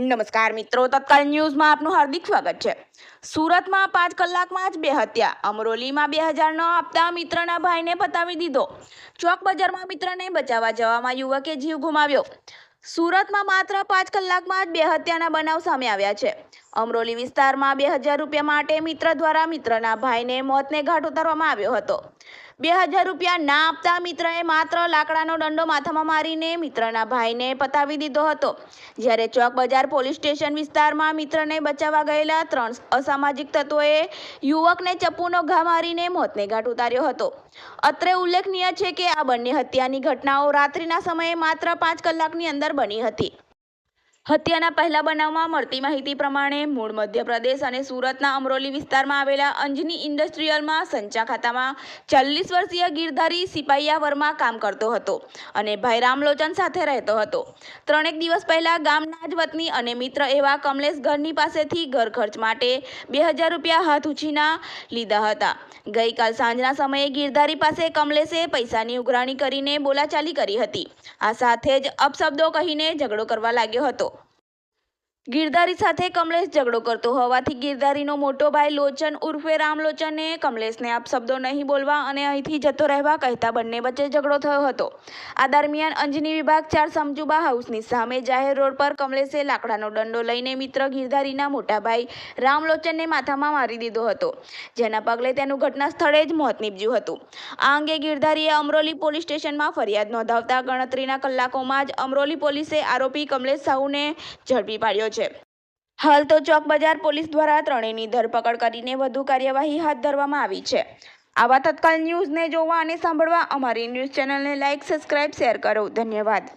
નમસ્કાર મિત્રો, તત્કાલ ન્યૂઝમાં આપનું હાર્દિક સ્વાગત છે. સુરતમાં પાંચ કલાકમાં જ બે હત્યા. અમરોલીમાં બે હજાર ન આપતા મિત્રના ભાઈને પતાવી દીધો. ચોક બજારમાં મિત્રને બચાવવા જવામાં યુવકે જીવ ગુમાવ્યો. સુરતમાં માત્ર પાંચ કલાકમાં જ બે હત્યાના બનાવ સામે આવ્યા છે. અમરોલી વિસ્તારમાં બે હજાર રૂપિયા માટે મિત્ર દ્વારા મિત્રના ભાઈને મોતને ઘાટ ઉતારવામાં આવ્યો હતો. બે હજાર રૂપિયા ના આપતા મિત્રએ માત્ર લાકડાનો દંડો માથામાં મારીને મિત્રના ભાઈને પતાવી દીધો હતો. જ્યારે ચોક બજાર પોલીસ સ્ટેશન વિસ્તારમાં મિત્રને બચાવવા ગયેલા ત્રણ અસામાજિક તત્વોએ યુવકને ચપ્પુનો ઘા મારીને મોતને ઘાટ ઉતાર્યો હતો. અત્રે ઉલ્લેખનીય છે કે આ બંને હત્યાની ઘટનાઓ રાત્રિના સમયે માત્ર પાંચ કલાકની અંદર બની હતી. હત્યાના પહેલા બનાવમાં મળતી માહિતી પ્રમાણે મૂળ મધ્યપ્રદેશ અને સુરતના અમરોલી વિસ્તારમાં આવેલા અંજની ઇન્ડસ્ટ્રીયલમાં સંચા ખાતામાં ચાલીસ વર્ષીય ગીરધારી સિપાઈયા વર્મા કામ કરતો હતો અને ભાઈ રામલોચન સાથે રહેતો હતો. ત્રણેક દિવસ પહેલા ગામના જ વતની અને મિત્ર એવા કમલેશ ઘરની પાસેથી ઘર ખર્ચ માટે બે હજાર રૂપિયા હાથ ઉછીના લીધા હતા. ગઈકાલ સાંજના સમયે ગીરધારી પાસે કમલેશે પૈસાની ઉઘરાણી કરીને બોલાચાલી કરી હતી. આ સાથે જ અપશબ્દો કહીને ઝઘડો કરવા લાગ્યો હતો. ગિરધારી સાથે કમલેશ ઝઘડો કરતો હોવાથી ગિરધારીનો મોટો ભાઈ લોચન ઉર્ફે રામલોચને કમલેશને આપ શબ્દો નહીં બોલવા અને અહીંથી જતો રહેવા કહેતા બંને વચ્ચે ઝઘડો થયો હતો. આ દરમિયાન અંજની વિભાગ ચાર સમજુબા હાઉસની સામે જાહેર રોડ પર કમલેશે લાકડાનો દંડો લઈને મિત્ર ગિરધારીના મોટા ભાઈ રામલોચનને માથામાં મારી દીધો હતો, જેના પગલે તેનું ઘટના સ્થળે જ મોત નીપજ્યું હતું. આ અંગે ગિરધારીએ અમરોલી પોલીસ સ્ટેશનમાં ફરિયાદ નોંધાવતા ગણતરીના કલાકોમાં જ અમરોલી પોલીસે આરોપી કમલેશ સાહુને ઝડપી પાડ્યો છે. હાલ તો ચોક બજાર પોલીસ દ્વારા ત્રણેયની ધરપકડ કરીને વધુ કાર્યવાહી હાથ ધરવામાં આવી છે. આવા તત્કાલ ન્યૂઝને જોવા અને સાંભળવા અમારી ન્યૂઝ ચેનલને લાઇક સબસ્ક્રાઇબ, શેર કરો. ધન્યવાદ.